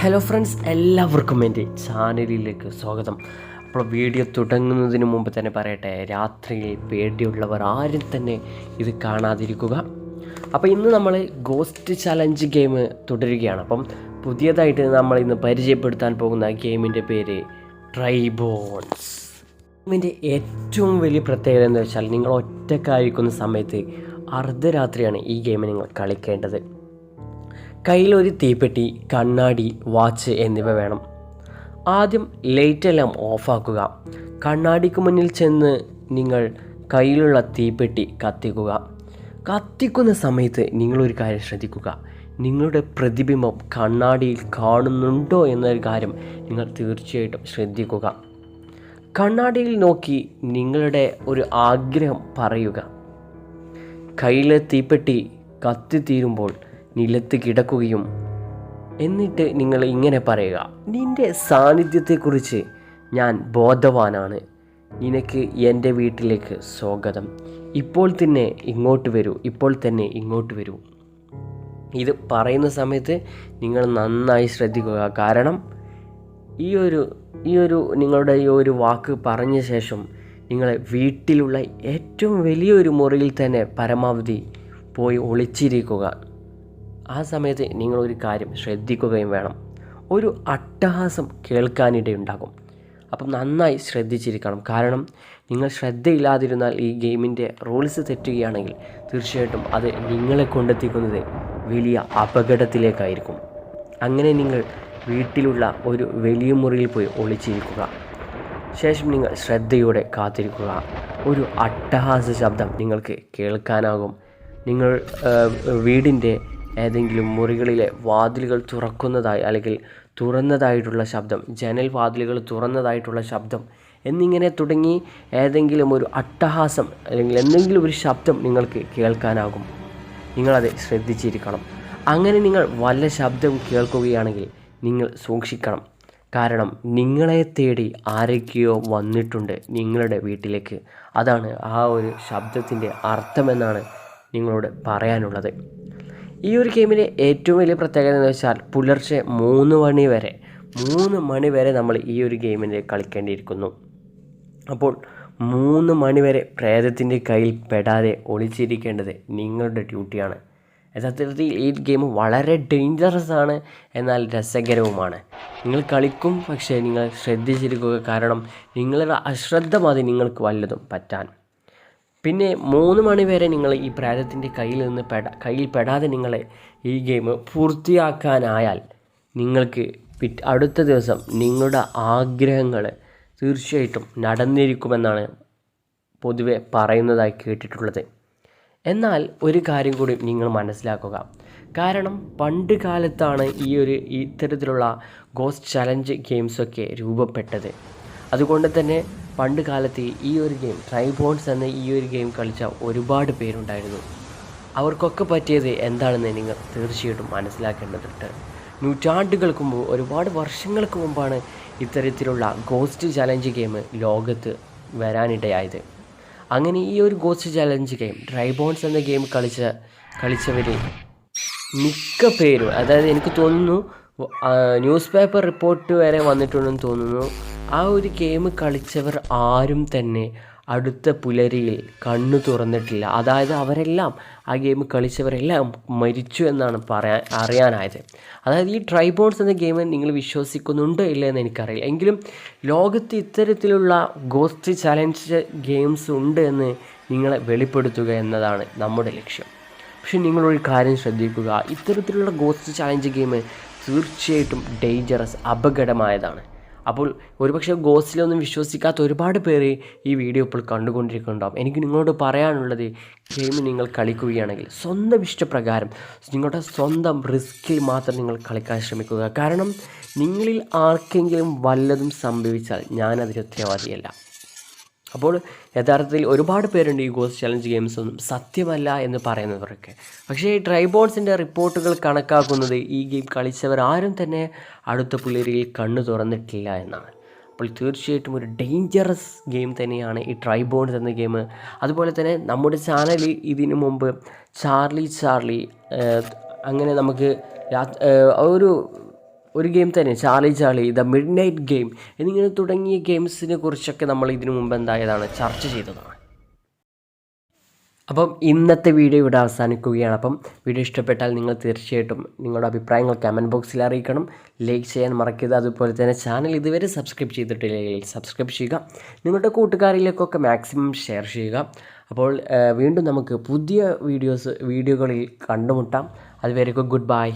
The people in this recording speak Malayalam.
ഹലോ ഫ്രണ്ട്സ് എല്ലാവർക്കും എന്റെ ചാനലിലേക്ക് സ്വാഗതം. അപ്പോൾ വീഡിയോ തുടങ്ങുന്നതിന് മുമ്പ് തന്നെ പറയട്ടെ രാത്രിയിൽ പേടിയുള്ളവർ ആരും തന്നെ ഇത് കാണാതിരിക്കുക. അപ്പോൾ ഇന്ന് നമ്മൾ ഗോസ്റ്റ് ചലഞ്ച് ഗെയിം തുടരുകയാണ്. അപ്പം പുതിയതായിട്ട് നമ്മൾ ഇന്ന് പരിചയപ്പെടുത്താൻ പോകുന്ന ഗെയിമിന്റെ പേര് ട്രൈബോൺസ് ഗെയിമിന്റെ ഏറ്റവും വലിയ പ്രത്യേകത എന്ന് വെച്ചാൽ നിങ്ങൾ ഒറ്റക്കായിരിക്കുന്ന സമയത്ത് അർദ്ധരാത്രിയാണ് ഈ ഗെയിം നിങ്ങൾ കളിക്കേണ്ടത്. കയ്യിലൊരു തീപ്പെട്ടി കണ്ണാടി വാച്ച് എന്നിവ വേണം. ആദ്യം ലൈറ്റെല്ലാം ഓഫാക്കുക. കണ്ണാടിക്ക് മുന്നിൽ ചെന്ന് നിങ്ങൾ കയ്യിലുള്ള തീപ്പെട്ടി കത്തിക്കുക. കത്തിക്കുന്ന സമയത്ത് നിങ്ങളൊരു കാര്യം ശ്രദ്ധിക്കുക. നിങ്ങളുടെ പ്രതിബിംബം കണ്ണാടിയിൽ കാണുന്നുണ്ടോ എന്നൊരു കാര്യം നിങ്ങൾ തീർച്ചയായിട്ടും ശ്രദ്ധിക്കുക. കണ്ണാടിയിൽ നോക്കി നിങ്ങളുടെ ഒരു ആഗ്രഹം പറയുക. കയ്യിലെ തീപ്പെട്ടി കത്തിത്തീരുമ്പോൾ നിലത്ത് കിടക്കുകയും എന്നിട്ട് നിങ്ങൾ ഇങ്ങനെ പറയുക നിന്റെ സാന്നിധ്യത്തെക്കുറിച്ച് ഞാൻ ബോധവാനാണ്. നിനക്ക് എന്റെ വീട്ടിലേക്ക് സ്വാഗതം. ഇപ്പോൾ തന്നെ ഇങ്ങോട്ട് വരൂ ഇപ്പോൾ തന്നെ ഇങ്ങോട്ട് വരൂ. ഇത് പറയുന്ന സമയത്ത് നിങ്ങൾ നന്നായി ശ്രദ്ധിക്കുക. കാരണം ഈ ഒരു ഈ ഒരു നിങ്ങളുടെ ഈ ഒരു വാക്ക് പറഞ്ഞ ശേഷം നിങ്ങളെ വീട്ടിലുള്ള ഏറ്റവും വലിയൊരു മുറിയിൽ തന്നെ പരമാവധി പോയി ഒളിച്ചിരിക്കുക. ആ സമയത്ത് നിങ്ങളൊരു കാര്യം ശ്രദ്ധിക്കുകയും വേണം. ഒരു അട്ടഹാസം കേൾക്കാനിടയുണ്ടാകും. അപ്പം നന്നായി ശ്രദ്ധിച്ചിരിക്കണം. കാരണം നിങ്ങൾ ശ്രദ്ധയില്ലാതിരുന്നാൽ ഈ ഗെയിമിന്റെ റൂൾസ് തെറ്റുകയാണെങ്കിൽ തീർച്ചയായിട്ടും അത് നിങ്ങളെ കൊണ്ടെത്തിക്കുന്നത് വലിയ അപകടത്തിലേക്കായിരിക്കും. അങ്ങനെ നിങ്ങൾ വീട്ടിലുള്ള ഒരു വലിയ മുറിയിൽ പോയി ഒളിച്ചിരിക്കുക. ശേഷം നിങ്ങൾ ശ്രദ്ധയോടെ കാത്തിരിക്കുക. ഒരു അട്ടഹാസ ശബ്ദം നിങ്ങൾക്ക് കേൾക്കാനാകും. നിങ്ങൾ വീടിന്റെ ഏതെങ്കിലും മുറികളിലെ വാതിലുകൾ തുറക്കുന്നതായി അല്ലെങ്കിൽ തുറന്നതായിട്ടുള്ള ശബ്ദം ജനൽ വാതിലുകൾ തുറന്നതായിട്ടുള്ള ശബ്ദം എന്നിങ്ങനെ തുടങ്ങി ഏതെങ്കിലും ഒരു അട്ടഹാസം അല്ലെങ്കിൽ എന്തെങ്കിലും ഒരു ശബ്ദം നിങ്ങൾക്ക് കേൾക്കാനാകും. നിങ്ങളത് ശ്രദ്ധിച്ചിരിക്കണം. അങ്ങനെ നിങ്ങൾ വല്ല ശബ്ദം കേൾക്കുകയാണെങ്കിൽ നിങ്ങൾ സൂക്ഷിക്കണം. കാരണം നിങ്ങളെ തേടി ആരൊക്കെയോ വന്നിട്ടുണ്ട് നിങ്ങളുടെ വീട്ടിലേക്ക്. അതാണ് ആ ഒരു ശബ്ദത്തിന്റെ അർത്ഥമെന്നാണ് നിങ്ങളോട് പറയാനുള്ളത്. ഈ ഒരു ഗെയിമിലെ ഏറ്റവും വലിയ പ്രത്യേകത എന്ന് വെച്ചാൽ പുലർച്ചെ മൂന്ന് മണി വരെ മൂന്ന് മണി വരെ നമ്മൾ ഈ ഒരു ഗെയിമിനെ കളിക്കേണ്ടിയിരിക്കുന്നു. അപ്പോൾ മൂന്ന് മണി വരെ പ്രേതത്തിന്റെ കയ്യിൽ പെടാതെ ഒളിച്ചിരിക്കേണ്ടത് നിങ്ങളുടെ ഡ്യൂട്ടിയാണ്. യഥാർത്ഥത്തിൽ ഈ ഗെയിം വളരെ ഡേഞ്ചറസ് ആണ് എന്നാൽ രസകരവുമാണ്. നിങ്ങൾ കളിക്കും പക്ഷേ നിങ്ങൾ ശ്രദ്ധിച്ചിരിക്കുക കാരണം നിങ്ങളുടെ അശ്രദ്ധ മതി നിങ്ങൾക്ക് വല്ലതും പറ്റാൻ പിന്നെ മൂന്ന് മണി വരെ നിങ്ങൾ ഈ പ്രേതത്തിന്റെ കയ്യിൽ നിന്ന് പെട കയ്യിൽ പെടാതെ നിങ്ങൾ ഈ ഗെയിം പൂർത്തിയാക്കാനായാൽ നിങ്ങൾക്ക് പിറ്റ് അടുത്ത ദിവസം നിങ്ങളുടെ ആഗ്രഹങ്ങൾ തീർച്ചയായിട്ടും നടന്നിരിക്കുമെന്നാണ് പൊതുവെ പറയുന്നതായി കേട്ടിട്ടുള്ളത്. എന്നാൽ ഒരു കാര്യം കൂടി നിങ്ങൾ മനസ്സിലാക്കുക. കാരണം പണ്ട് കാലത്താണ് ഈ ഒരു ഇത്തരത്തിലുള്ള ഗോസ്റ്റ് ചലഞ്ച് ഗെയിംസൊക്കെ രൂപപ്പെട്ടത്. അതുകൊണ്ട് തന്നെ പണ്ട് കാലത്ത് ഈ ഒരു ഗെയിം ട്രൈബോൺസ് എന്ന ഈ ഒരു ഗെയിം കളിച്ച ഒരുപാട് പേരുണ്ടായിരുന്നു. അവർക്കൊക്കെ പറ്റിയത് എന്താണെന്ന് നിങ്ങൾ തീർച്ചയായിട്ടും മനസ്സിലാക്കേണ്ടതുണ്ട്. നൂറ്റാണ്ടുകൾക്ക് മുമ്പ് ഒരുപാട് വർഷങ്ങൾക്ക് മുമ്പാണ് ഇത്തരത്തിലുള്ള ഗോസ്റ്റ് ചലഞ്ച് ഗെയിം ലോകത്ത് വരാനിടയായത്. അങ്ങനെ ഈ ഒരു ഗോസ്റ്റ് ചലഞ്ച് ഗെയിം ട്രൈബോൺസ് എന്ന ഗെയിം കളിച്ച കളിച്ചവർ മിക്ക പേരും അതായത് എനിക്ക് തോന്നുന്നു ന്യൂസ് പേപ്പർ റിപ്പോർട്ട് വരെ വന്നിട്ടുണ്ടെന്ന് തോന്നുന്നു. ആ ഒരു ഗെയിം കളിച്ചവർ ആരും തന്നെ അടുത്ത പുലരിയിൽ കണ്ണു തുറന്നിട്ടില്ല. അതായത് അവരെല്ലാം ആ ഗെയിം കളിച്ചവരെല്ലാം മരിച്ചു എന്നാണ് പറയാൻ അറിയാനായത്. അതായത് ഈ ട്രൈബോൺസ് എന്ന ഗെയിം നിങ്ങൾ വിശ്വസിക്കുന്നുണ്ടോ ഇല്ല എന്ന് എനിക്കറിയില്ല. എങ്കിലും ലോകത്ത് ഇത്തരത്തിലുള്ള ഗോസ്റ്റ് ചലഞ്ച് ഗെയിംസ് ഉണ്ട് എന്ന് നിങ്ങളെ വെളിപ്പെടുത്തുക എന്നതാണ് നമ്മുടെ ലക്ഷ്യം. പക്ഷെ നിങ്ങളൊരു കാര്യം ശ്രദ്ധിക്കുക. ഇത്തരത്തിലുള്ള ഗോസ്റ്റ് ചലഞ്ച് ഗെയിം തീർച്ചയായിട്ടും ഡേഞ്ചറസ് അപകടമായതാണ്. അപ്പോൾ ഒരുപക്ഷെ ഗോസ്റ്റിലൊന്നും വിശ്വസിക്കാത്ത ഒരുപാട് പേര് ഈ വീഡിയോ ഇപ്പോൾ കണ്ടുകൊണ്ടിരിക്കുന്നുണ്ടാവും. എനിക്ക് നിങ്ങളോട് പറയാനുള്ളത് ഗെയിം നിങ്ങൾ കളിക്കുകയാണെങ്കിൽ സ്വന്തം ഇഷ്ടപ്രകാരം നിങ്ങളുടെ സ്വന്തം റിസ്കിൽ മാത്രം നിങ്ങൾ കളിക്കാൻ ശ്രമിക്കുക. കാരണം നിങ്ങളിൽ ആർക്കെങ്കിലും വല്ലതും സംഭവിച്ചാൽ ഞാനതിന് ഉത്തരവാദിയല്ല. അപ്പോൾ യഥാർത്ഥത്തിൽ ഒരുപാട് പേരുണ്ട് ഈ ഗോസ് ചലഞ്ച് ഗെയിംസ് ഒന്നും. സത്യമല്ല എന്ന് പറയുന്നവരൊക്കെ. പക്ഷേ ഈ ട്രൈബോൺസിന്റെ റിപ്പോർട്ടുകൾ കണക്കാക്കുന്നത് ഈ ഗെയിം കളിച്ചവർ ആരും തന്നെ അടുത്ത പുള്ളിയിൽ കണ്ണു തുറന്നിട്ടില്ല എന്നാണ്. അപ്പോൾ തീർച്ചയായിട്ടും ഒരു ഡേഞ്ചറസ് ഗെയിം തന്നെയാണ് ഈ ട്രൈബോൺസ് എന്ന ഗെയിം അതുപോലെ തന്നെ നമ്മുടെ ചാനലിൽ ഇതിനു മുമ്പ് ചാർലി ചാർലി അങ്ങനെ നമുക്ക് ഒരു ഒരു ഗെയിം തന്നെ Charlie Charlie the midnight game എന്നിങ്ങനെ തുടങ്ങിയ ഗെയിംസിനെ കുറിച്ചൊക്കെ നമ്മൾ ഇതിനു മുമ്പ് എന്തായതാണ് ചർച്ച ചെയ്തതാണ്. അപ്പം ഇന്നത്തെ വീഡിയോ ഇവിടെ അവസാനിക്കുകയാണ്. അപ്പം വീഡിയോ ഇഷ്ടപ്പെട്ടാൽ നിങ്ങൾ തീർച്ചയായിട്ടും നിങ്ങളുടെ അഭിപ്രായങ്ങൾ കമന്റ് ബോക്സിൽ അറിയിക്കണം. ലൈക്ക് ചെയ്യാൻ മറക്കരുത്. അതുപോലെ തന്നെ ചാനൽ ഇതുവരെ സബ്സ്ക്രൈബ് ചെയ്തിട്ടില്ലെങ്കിൽ സബ്സ്ക്രൈബ് ചെയ്യുക. നിങ്ങളുടെ കൂട്ടുകാരിലേക്കൊക്കെ മാക്സിമം ഷെയർ ചെയ്യുക. അപ്പോൾ വീണ്ടും നമുക്ക് പുതിയ വീഡിയോസ് വീഡിയോകളിൽ കണ്ടുമുട്ടാം. അതുവരെയൊക്കെ ഗുഡ് ബൈ